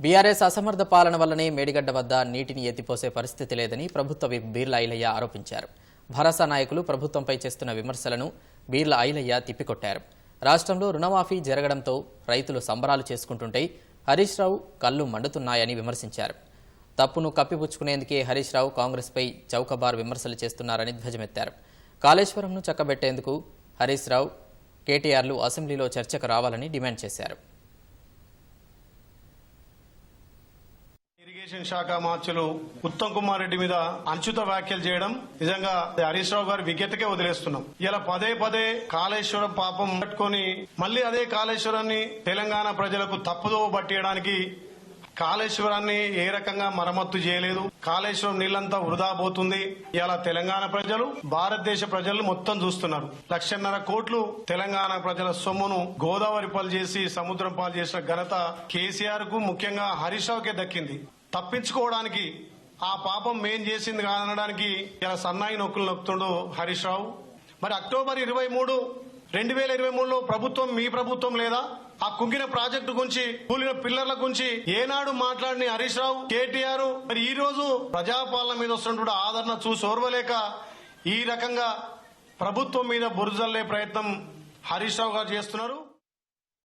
BRS అసమర్థ పాలన వల్లనే మేడిగడ్డ వద్ద నీటిని ఎత్తిపోసే పరిస్థితి లేదని ప్రభుత్వ విప్ బీర్ల ఐలయ్య ఆరోపించారు. భరోసా నాయకులు ప్రభుత్వంపై చేస్తున్న విమర్శలను బీర్ల ఐలయ్య తిప్పికొట్టారు. రాష్ట్రంలో రుణమాఫీ జరగడంతో రైతులు సంబరాలు చేసుకుంటుంటే హరీష్ రావు కళ్ళు మండుతున్నాయని విమర్శించారు. తప్పును కప్పిపుచ్చుకునేందుకే హరీష్ రావు కాంగ్రెస్పై చౌకబార్ విమర్శలు చేస్తున్నారని ధ్వజమెత్తారు. కాళేశ్వరంను చక్కబెట్టేందుకు హరీష్ రావు కేటీఆర్లు అసెంబ్లీలో చర్చకు రావాలని డిమాండ్ చేశారు. ఇరిగేషన్ శాఖ మార్చులు ఉత్తమ్ కుమార్ రెడ్డి మీద అంచుత వ్యాఖ్యలు చేయడం నిజంగా హరీష్ రావు గారి విజ్ఞతకే వదిలేస్తున్నాం. ఇలా పదే పదే కాళేశ్వరం పాపం పట్టుకొని మళ్ళీ అదే కాళేశ్వరాన్ని తెలంగాణ ప్రజలకు తప్పుదో పట్టియడానికి కాళేశ్వరాన్ని ఏ రకంగా మరమ్మత్తు చేయలేదు. కాళేశ్వరం నీళ్ళంతా వృధా పోతుంది. ఇలా తెలంగాణ ప్రజలు భారతదేశ ప్రజలు మొత్తం చూస్తున్నారు. లక్షన్నర కోట్లు తెలంగాణ ప్రజల సొమ్మును గోదావరి పాలు చేసి సముద్రం పాలు చేసిన ఘనత కేసీఆర్కు ముఖ్యంగా హరీష్ రావుకే దక్కింది. తప్పించుకోవడానికి ఆ పాపం మేం చేసింది కాదనడానికి ఇలా సన్నాయి నొక్కులు నొక్కుతుండు హరీష్ రావు. మరి అక్టోబర్ ఇరవై మూడు రెండు వేల ఇరవై మూడులో ప్రభుత్వం మీ ప్రభుత్వం లేదా? ఆ కుంగిన ప్రాజెక్టు గురించి కూలిన పిల్లర్ల గురించి ఏనాడు మాట్లాడిన హరీష్ రావు కేటీఆర్ మరి ఈ రోజు ప్రజాపాలన మీద వస్తున్నటువంటి ఆదరణ చూసి ఓర్వలేక ఈ రకంగా ప్రభుత్వం మీద బురజల్లే ప్రయత్నం హరీష్ రావు గారు చేస్తున్నారు.